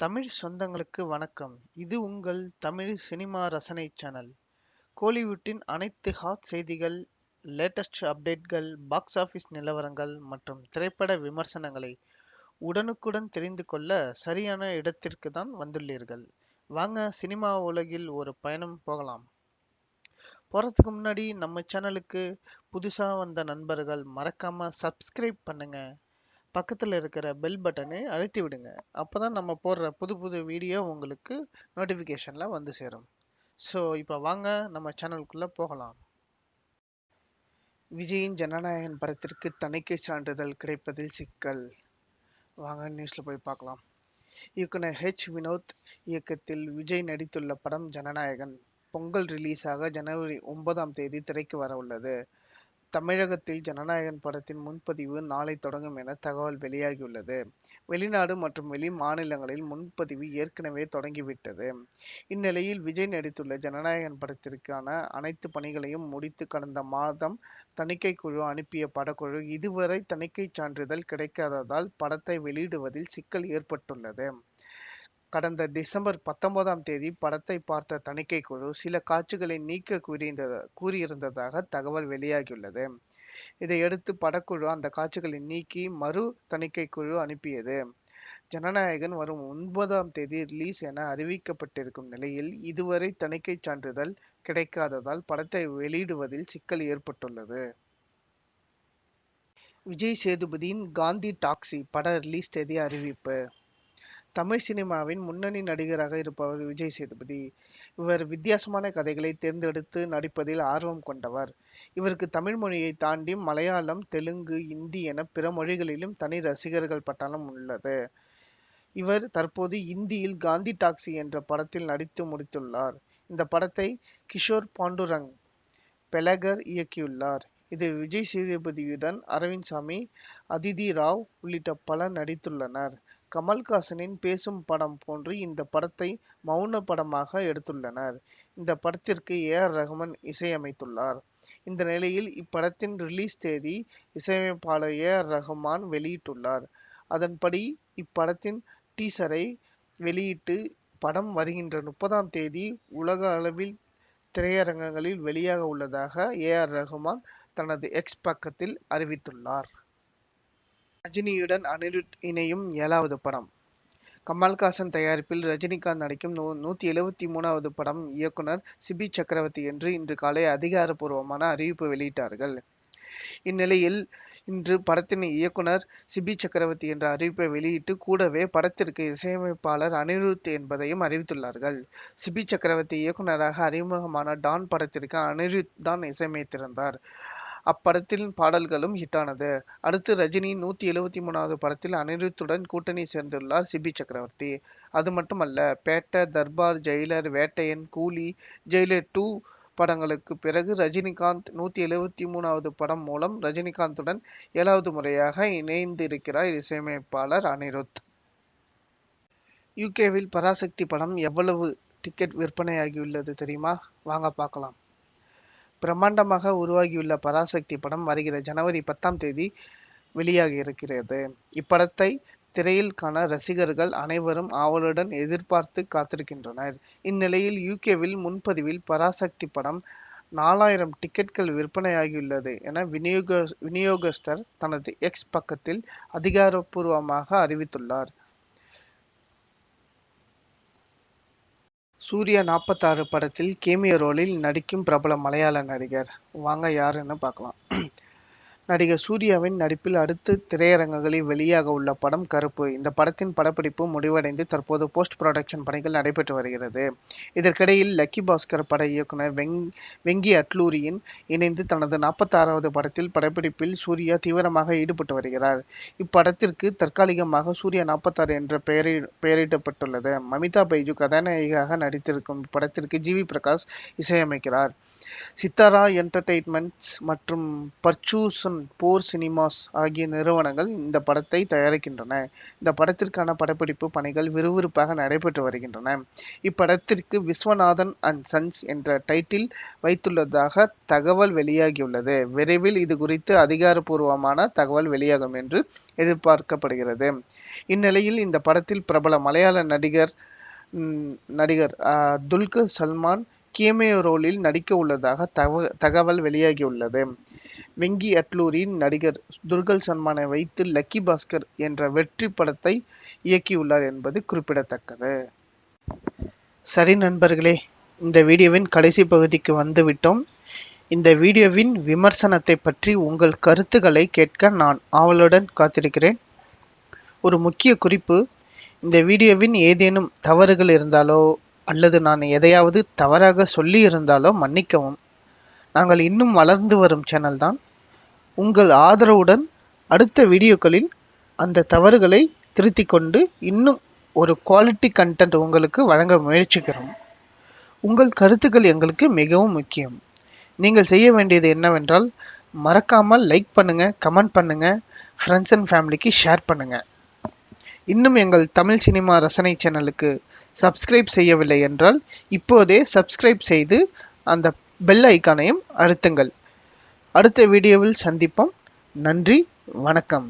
தமிழ் சொந்தங்களுக்கு வணக்கம். இது உங்கள் தமிழ் சினிமா ரசனை சேனல். கோலிவுட்டின் அனைத்து ஹாட் செய்திகள் லேட்டஸ்ட் அப்டேட்கள் பாக்ஸ் ஆஃபீஸ் நிலவரங்கள் மற்றும் திரைப்பட விமர்சனங்களை உடனுக்குடன் தெரிந்து கொள்ள சரியான இடத்திற்கு தான் வந்துள்ளீர்கள். வாங்க சினிமா உலகில் ஒரு பயணம் போகலாம். போகிறதுக்கு முன்னாடி நம்ம சேனலுக்கு புதுசாக வந்த நண்பர்கள் மறக்காமல் சப்ஸ்கிரைப் பண்ணுங்கள் பக்கத்தில் இருக்கிற பெல் பட்டனை அழுத்தி விடுங்க. அப்போ தான் நம்ம போடுற புது புது வீடியோ உங்களுக்கு நோட்டிஃபிகேஷனில் வந்து சேரும். ஸோ இப்போ வாங்க நம்ம சேனலுக்குள்ளே போகலாம். விஜயின் ஜனநாயகன் படத்திற்கு தணிக்கை சான்றிதழ் கிடைப்பதில் சிக்கல். வாங்க நியூஸில் போய் பார்க்கலாம். இயக்குனர் ஹெச் வினோத் இயக்கத்தில் விஜய் நடித்துள்ள படம் ஜனநாயகன். பொங்கல் ரிலீஸாக ஜனவரி ஒன்பதாம் தேதி திரைக்கு வர உள்ளது. தமிழகத்தில் ஜனநாயகன் படத்தின் முன்பதிவு நாளை தொடங்கும் என தகவல் வெளியாகியுள்ளது. வெளிநாடு மற்றும் வெளி மாநிலங்களில் முன்பதிவு ஏற்கனவே தொடங்கிவிட்டது. இந்நிலையில் விஜய் நடித்துள்ள ஜனநாயகன் படத்திற்கான அனைத்து பணிகளையும் முடித்து கடந்த மாதம் தணிக்கை குழு அனுப்பிய படக்குழு இதுவரை தணிக்கை சான்றிதழ் கிடைக்காததால் படத்தை வெளியிடுவதில் சிக்கல் ஏற்பட்டுள்ளது. கடந்த டிசம்பர் பத்தொன்பதாம் தேதி படத்தை பார்த்த தணிக்கை குழு சில காட்சிகளை நீக்க கூறியிருந்த கூறியிருந்ததாக தகவல் வெளியாகியுள்ளது. இதையடுத்து படக்குழு அந்த காட்சிகளை நீக்கி மறு தணிக்கை குழு அனுப்பியது. ஜனநாயகன் வரும் ஒன்பதாம் தேதி ரிலீஸ் என அறிவிக்கப்பட்டிருக்கும் நிலையில் இதுவரை தணிக்கை சான்றிதழ் கிடைக்காததால் படத்தை வெளியிடுவதில் சிக்கல் ஏற்பட்டுள்ளது. விஜய் சேதுபதியின் காந்தி டாக்ஸி பட ரிலீஸ் தேதி அறிவிப்பு. தமிழ் சினிமாவின் முன்னணி நடிகராக இருப்பவர் விஜய் சேதுபதி. இவர் வித்தியாசமான கதைகளை தேர்ந்தெடுத்து நடிப்பதில் ஆர்வம் கொண்டவர். இவருக்கு தமிழ் மொழியை தாண்டி மலையாளம் தெலுங்கு இந்தி என பிற மொழிகளிலும் தனி ரசிகர்கள் பட்டாளம் உள்ளது. இவர் தற்போது இந்தியில் காந்தி டாக்ஸி என்ற படத்தில் நடித்து முடித்துள்ளார். இந்த படத்தை கிஷோர் பாண்டுரங் பெலகர் இயக்கியுள்ளார். இது விஜய் சேதுபதியுடன் அரவிந்த் சாமி அதிதி ராவ் உள்ளிட்ட பலர் நடித்துள்ளனர். கமல்ஹாசனின் பேசும் படம் போன்று இந்த படத்தை மௌன படமாக எடுத்துள்ளனர். இந்த படத்திற்கு ஏ. ஆர். ரஹ்மான் இசையமைத்துள்ளார். இந்த நிலையில் இப்படத்தின் ரிலீஸ் தேதி இசையமைப்பாளர் ஏ. ஆர். ரஹ்மான் வெளியிட்டுள்ளார். அதன்படி இப்படத்தின் டீசரை வெளியிட்டு படம் வருகின்ற முப்பதாம் தேதி உலக அளவில் திரையரங்கங்களில் வெளியாக உள்ளதாக ஏ. ஆர். ரஹ்மான் தனது எக்ஸ் பக்கத்தில் அறிவித்துள்ளார். ரஜினியுடன் அனிருத் இணையும் ஏழாவது படம். கமல்ஹாசன் தயாரிப்பில் ரஜினிகாந்த் நடிக்கும் நூ நூத்தி எழுவத்தி மூணாவது படம் இயக்குனர் சிபி சக்கரவர்த்தி என்று இன்று காலை அதிகாரப்பூர்வமான அறிவிப்பு வெளியிட்டார்கள். இந்நிலையில் இன்று படத்தின் இயக்குனர் சிபி சக்கரவர்த்தி என்ற அறிவிப்பை வெளியிட்டு கூடவே படத்திற்கு இசையமைப்பாளர் அனிருத் என்பதையும் அறிவித்துள்ளார்கள். சிபி சக்கரவர்த்தி இயக்குனராக அறிமுகமான டான் படத்திற்கு அனிருத் தான் இசையமைத்திருந்தார். அப்படத்தின் பாடல்களும் ஹிட்டானது அடுத்து ரஜினி நூத்தி எழுவத்தி மூணாவது படத்தில் அனிருத்துடன் கூட்டணி சேர்ந்துள்ளார் சிபி சக்கரவர்த்தி. அது மட்டுமல்ல பேட்ட தர்பார் ஜெயிலர் வேட்டையன் கூலி ஜெயிலர் டூ படங்களுக்கு பிறகு ரஜினிகாந்த் நூத்தி எழுவத்தி மூணாவது படம் மூலம் ரஜினிகாந்துடன் ஏழாவது முறையாக இணைந்திருக்கிறார் இசையமைப்பாளர் அனிருத். யூகேவில் பராசக்தி படம் எவ்வளவு டிக்கெட் விற்பனையாகியுள்ளது தெரியுமா? வாங்க பார்க்கலாம். பிரம்மாண்டமாக உருவாகியுள்ள பராசக்தி படம் வருகிற ஜனவரி பத்தாம் தேதி வெளியாக இருக்கிறது. இப்படத்தை திரையில் காண ரசிகர்கள் அனைவரும் ஆவலுடன் எதிர்பார்த்து காத்திருக்கின்றனர். இந்நிலையில் யூகேவில் முன்பதிவில் பராசக்தி படம் நாலாயிரம் டிக்கெட்கள் விற்பனையாகியுள்ளது என விநியோக விநியோகஸ்தர் தனது எக்ஸ் பக்கத்தில் அதிகாரப்பூர்வமாக அறிவித்துள்ளார். சூர்யா நாற்பத்தாறு படத்தில் கேமியோ ரோலில் நடிக்கும் பிரபல மலையாள நடிகர். வாங்க யாருன்னு பார்க்கலாம். நடிகர் சூர்யாவின் நடிப்பில் அடுத்து திரையரங்குகளில் வெளியாக உள்ள படம் கருப்பு. இந்த படத்தின் படப்பிடிப்பு முடிவடைந்து தற்போது போஸ்ட் ப்ரொடக்ஷன் பணிகள் நடைபெற்று வருகிறது. இதற்கிடையில் லக்கி பாஸ்கர் பட இயக்குனர் வெங் வெங்கி அட்லூரியின் இணைந்து தனது நாற்பத்தாறாவது படத்தில் படப்பிடிப்பில் சூர்யா தீவிரமாக ஈடுபட்டு வருகிறார். இப்படத்திற்கு தற்காலிகமாக சூர்யா நாற்பத்தாறு என்ற பெயரி பெயரிடப்பட்டுள்ளது. மமிதா பைஜு கதாநாயகியாக நடித்திருக்கும் இப்படத்திற்கு ஜி வி பிரகாஷ் இசையமைக்கிறார். சித்தாரா என்டர்டெயின்மெண்ட்ஸ் மற்றும் பர்ச்சூசன் போர் சினிமாஸ் ஆகிய நிறுவனங்கள் இந்த படத்தை தயாரிக்கின்றன. இந்த படத்திற்கான படப்பிடிப்பு பணிகள் விறுவிறுப்பாக நடைபெற்று வருகின்றன. இப்படத்திற்கு விஸ்வநாதன் அண்ட் சன்ஸ் என்ற டைட்டில் வைத்துள்ளதாக தகவல் வெளியாகியுள்ளது. விரைவில் இது குறித்து அதிகாரப்பூர்வமான தகவல் வெளியாகும் என்று எதிர்பார்க்கப்படுகிறது. இந்நிலையில் இந்த படத்தில் பிரபல மலையாள நடிகர் நடிகர் துல்கர் சல்மான் கேமியோ ரோலில் நடிக்க உள்ளதாக தகவ- தகவல் வெளியாகியுள்ளது. வெங்கி அட்லூரின் நடிகர் துர்கல் சல்மானை வைத்து லக்கி பாஸ்கர் என்ற வெற்றி படத்தை இயக்கியுள்ளார் என்பது குறிப்பிடத்தக்கது. சரி நண்பர்களே இந்த வீடியோவின் கடைசி பகுதிக்கு வந்துவிட்டோம். இந்த வீடியோவின் விமர்சனத்தை பற்றி உங்கள் கருத்துக்களை கேட்க நான் ஆவலுடன் காத்திருக்கிறேன். ஒரு முக்கிய குறிப்பு இந்த வீடியோவின் ஏதேனும் தவறுகள் இருந்தாலோ அல்லது நான் எதையாவது தவறாக சொல்லி இருந்தாலோ மன்னிக்கவும். நாங்கள் இன்னும் வளர்ந்து வரும் சேனல் தான். உங்கள் ஆதரவுடன் அடுத்த வீடியோக்களில் அந்த தவறுகளை திருத்தி கொண்டு இன்னும் ஒரு குவாலிட்டி கண்டென்ட் உங்களுக்கு வழங்க முயற்சிக்கிறோம். உங்கள் கருத்துக்கள் எங்களுக்கு மிகவும் முக்கியம். நீங்கள் செய்ய வேண்டியது என்னவென்றால் மறக்காமல் லைக் பண்ணுங்கள் கமெண்ட் பண்ணுங்கள் ஃப்ரெண்ட்ஸ் அண்ட் ஃபேமிலிக்கு ஷேர் பண்ணுங்கள் இன்னும் எங்கள் தமிழ் சினிமா ரசனை சேனலுக்கு சப்ஸ்கிரைப் செய்யவில்லை என்றால் இப்போதே சப்ஸ்கிரைப் செய்து அந்த பெல் ஐக்கானையும் அழுத்துங்கள். அடுத்த வீடியோவில் சந்திப்போம். நன்றி வணக்கம்.